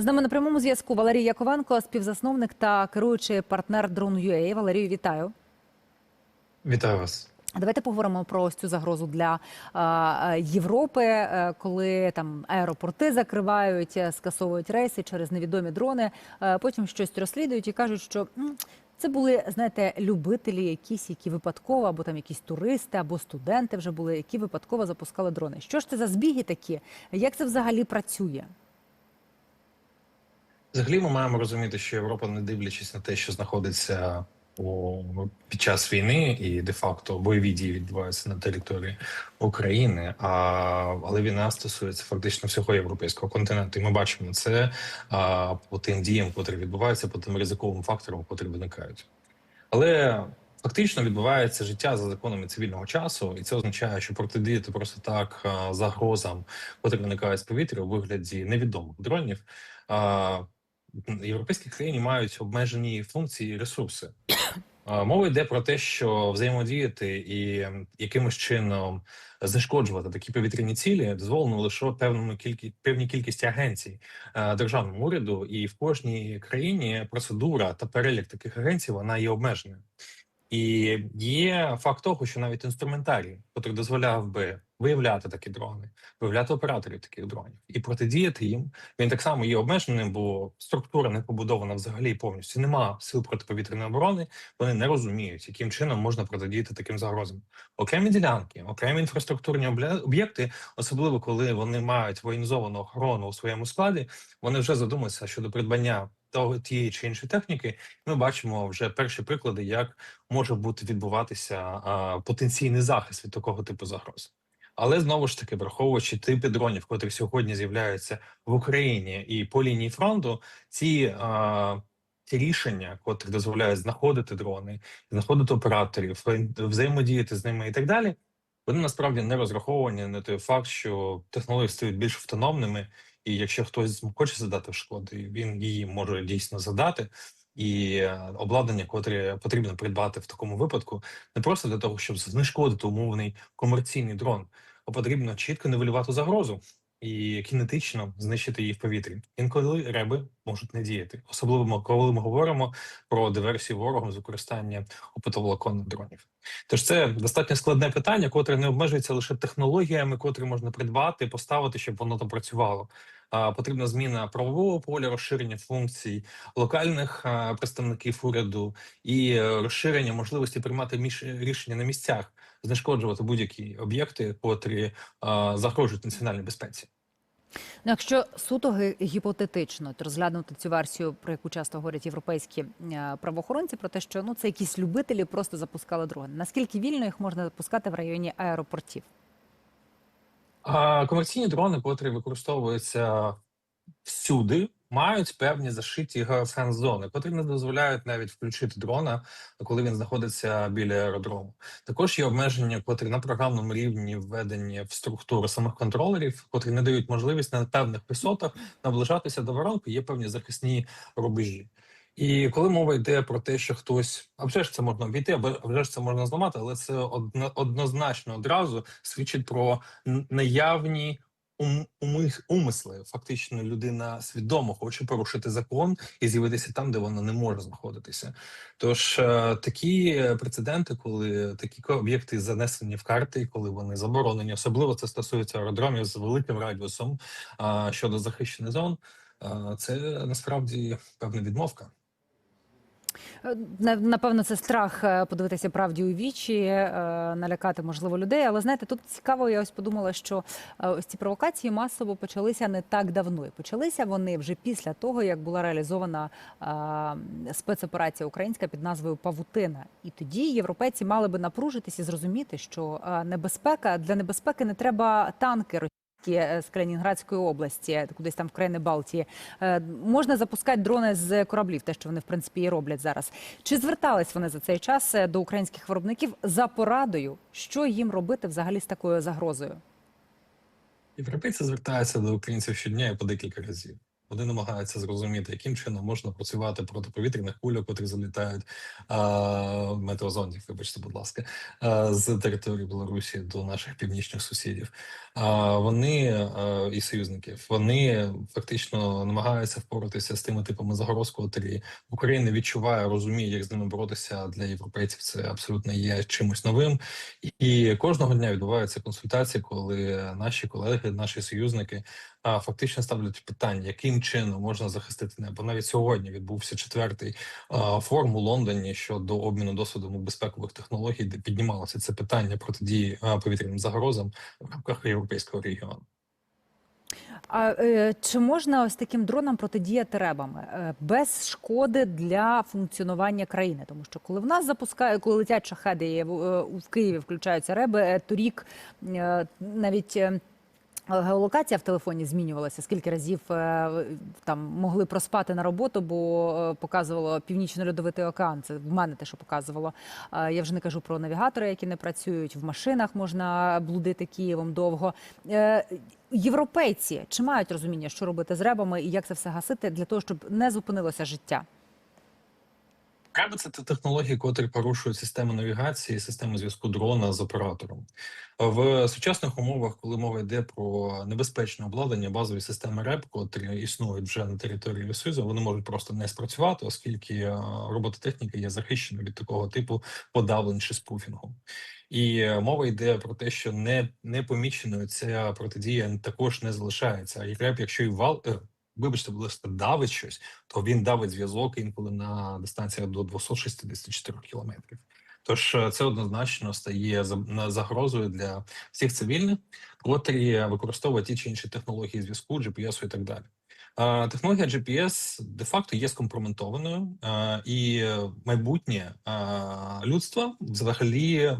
З нами на прямому зв'язку Валерій Яковенко, співзасновник та керуючий партнер Drone.ua. Валерію, вітаю. Вітаю вас. Давайте поговоримо про ось цю загрозу для е, Європи, е, коли там аеропорти закривають, е, скасовують рейси через невідомі дрони. Потім щось розслідують і кажуть, що це були, знаєте, любителі, якісь, які випадково, або там якісь туристи, або студенти вже були, які випадково запускали дрони. Що ж це за збіги такі? Як це взагалі працює? Взагалі, ми маємо розуміти, що Європа, не дивлячись на те, що знаходиться у під час війни, і де-факто бойові дії відбуваються на території України. А але війна стосується фактично всього європейського континенту. І ми бачимо це а, по тим діям, котрі відбуваються, по тим ризиковим факторам, котрі виникають. Але фактично відбувається життя за законами цивільного часу, і це означає, що протидіяти просто так загрозам, котрі виникають з повітря у вигляді невідомих дронів. Європейські країни мають обмежені функції і ресурси. Мова йде про те, що взаємодіяти і якимось чином знешкоджувати такі повітряні цілі дозволено лише певному кількість певній кількості агенцій е, державному уряду, і в кожній країні процедура та перелік таких агенцій вона є обмеженою. І є факт того, що навіть інструментарій, який дозволяв би виявляти такі дрони, виявляти операторів таких дронів і протидіяти їм, він так само є обмеженим, бо структура не побудована взагалі повністю. Нема сил протиповітряної оборони. Вони не розуміють, яким чином можна протидіяти таким загрозам. Окремі ділянки, окремі інфраструктурні об'єкти, особливо коли вони мають воєнізовану охорону у своєму складі, вони вже задумуються щодо придбання того тієї чи іншої техніки. Ми бачимо вже перші приклади, як може бути відбуватися а, потенційний захист від такого типу загроз. Але знову ж таки, враховуючи типи дронів, котрі сьогодні з'являються в Україні і по лінії фронту, ці, а, ці рішення, котрі дозволяють знаходити дрони, знаходити операторів, взаємодіяти з ними і так далі, вони насправді не розраховані на той факт, що технології стають більш автономними, і якщо хтось хоче задати шкоду, він її може дійсно задати. І е, обладнання, котре потрібно придбати в такому випадку, не просто для того, щоб знешкодити умовний комерційний дрон, потрібно чітко нивелювати загрозу і кінетично знищити її в повітрі. Інколи реби можуть не діяти, особливо коли ми говоримо про диверсію ворогом з використання оптоволоконних дронів. Тож це достатньо складне питання, котре не обмежується лише технологіями, котрі можна придбати, поставити, щоб воно там працювало. А, Потрібна зміна правового поля, розширення функцій локальних представників уряду і е, розширення можливості приймати між рішення на місцях, знешкоджувати будь-які об'єкти, котрі а, загрожують національній безпеці. Ну, якщо суто гіпотетично то розглянути цю версію, про яку часто говорять європейські е, правоохоронці, про те, що ну це якісь любителі просто запускали дрони. Наскільки вільно їх можна запускати в районі аеропортів? А комерційні дрони, котрі використовуються всюди, мають певні зашиті геофенс-зони, котрі не дозволяють навіть включити дрона, коли він знаходиться біля аеродрому. Також є обмеження, котрі на програмному рівні введені в структуру самих контролерів, котрі не дають можливість на певних висотах наближатися до воронки. Є певні захисні рубежі. І коли мова йде про те, що хтось, а вже ж це можна обійти, або вже ж це можна зламати, але це однозначно одразу свідчить про наявні ум, уми, умисли. Фактично, людина свідомо хоче порушити закон і з'явитися там, де вона не може знаходитися. Тож е, такі прецеденти, коли такі об'єкти занесені в карти, коли вони заборонені, особливо це стосується аеродромів з великим радіусом щодо захищених зон. Це насправді певна відмовка. Е, Напевно, це страх е, подивитися правді у вічі, е, налякати можливо людей. Але знаєте, тут цікаво, я ось подумала, що ось ці провокації масово почалися не так давно. І почалися вони вже після того, як була реалізована спецоперація українська під назвою Павутина. І тоді європейці мали би напружитись і зрозуміти, що небезпека для небезпеки не треба танки. Е, З Калінінградської області, кудись там в країни Балтії, Е, можна запускати дрони з кораблів, те, що вони в принципі і роблять зараз. Чи звертались вони за цей час е, до українських виробників за порадою, що їм робити взагалі з такою загрозою? Європейці звертаються до українців щодня по декілька разів. Вони намагаються зрозуміти, яким чином можна працювати проти повітряних кульок, котрі залітають а, метеозондів, вибачте, будь ласка, з території Білорусі до наших північних сусідів. А, вони і союзників вони фактично намагаються впоратися з тими типами загроз, котрі Україна відчуває, розуміє, як з ними боротися для європейців. Це абсолютно є чимось новим. І кожного дня відбуваються консультації, коли наші колеги, наші союзники фактично ставлять питання, яким чином можна захистити небо. Навіть сьогодні відбувся четвертий форум у Лондоні щодо обміну досвідом безпекових технологій, де піднімалося це питання протидії повітряним загрозам в рамках європейського регіону. А е, чи можна ось таким дронам протидіяти ребами е, без шкоди для функціонування країни? Тому що коли в нас запускають, коли летять шахеди в, е, в Києві включаються реби, е, торік е, навіть. е, Геолокація в телефоні змінювалася. Скільки разів е, там могли проспати на роботу, бо е, показувало північно-льодовитий океан. Це в мене те, що показувало. Е, Я вже не кажу про навігатори, які не працюють. В машинах можна блудити Києвом довго. Е, Європейці чи мають розуміння, що робити з ребами і як це все гасити для того, щоб не зупинилося життя? Реби це те технології, котрі порушують систему навігації, систему зв'язку дрона з оператором. В сучасних умовах, коли мова йде про небезпечне обладнання, базові системи РЕБ, котрі існують вже на території Союзу, вони можуть просто не спрацювати, оскільки е, робототехніка є захищена від такого типу подавлень чи спуфінгу. І е, мова йде про те, що не непоміченою ця протидія також не залишається. І РЕБ, якщо і вал. Вибачте, будь ласка, давить щось, то він давить зв'язок інколи на дистанціях до 264 кілометрів. Тож е, це однозначно стає загрозою для всіх цивільних, котрі використовують ті чи інші технології зв'язку, GPS і так далі. Е, Технологія GPS де-факто є скомпрометованою, е, і майбутнє людства взагалі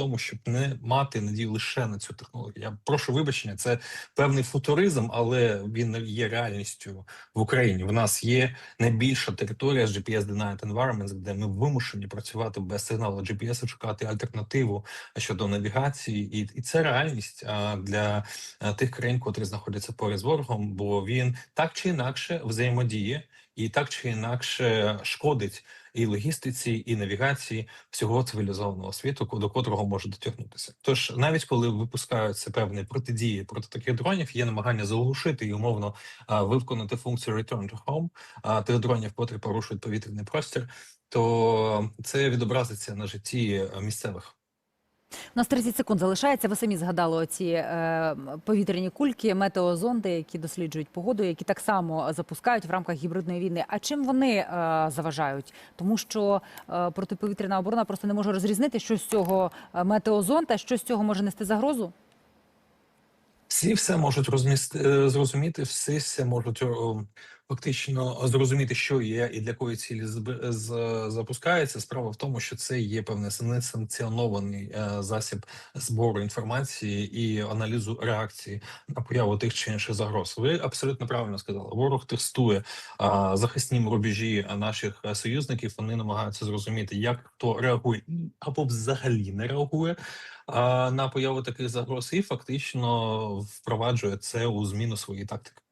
тому, щоб не мати надію лише на цю технологію. Я прошу вибачення, це певний футуризм, але він є реальністю в Україні. В нас є найбільша територія з GPS Denied Environments, де ми вимушені працювати без сигналу GPS, шукати альтернативу щодо навігації, і, і це реальність для тих країн, котрі знаходяться поряд з ворогом, бо він так чи інакше взаємодіє і так чи інакше шкодить і логістиці, і навігації всього цивілізованого світу, до котрого може дотягнутися. Тож навіть коли випускаються певні протидії проти таких дронів, є намагання заглушити і умовно виконати функцію Return to Home а, тих дронів, котрі порушують повітряний простір, то це відобразиться на житті місцевих. У нас 30 секунд залишається. Ви самі згадали оці е, повітряні кульки, метеозонди, які досліджують погоду, які так само запускають в рамках гібридної війни. А чим вони е, заважають? Тому що е, протиповітряна оборона просто не може розрізнити, що з цього е, метеозонд, що з цього може нести загрозу. Всі все можуть розміст... е, зрозуміти, всі все можуть о, фактично зрозуміти, що є і для якої цілі запускається. Справа в тому, що це є певний несанкціонований е, засіб збору інформації і аналізу реакції на появу тих чи інших загроз. Ви абсолютно правильно сказали. Ворог тестує захисні рубежі наших союзників. Вони намагаються зрозуміти, як хто реагує або взагалі не реагує на появу таких загроз, і фактично впроваджує це у зміну своєї тактики.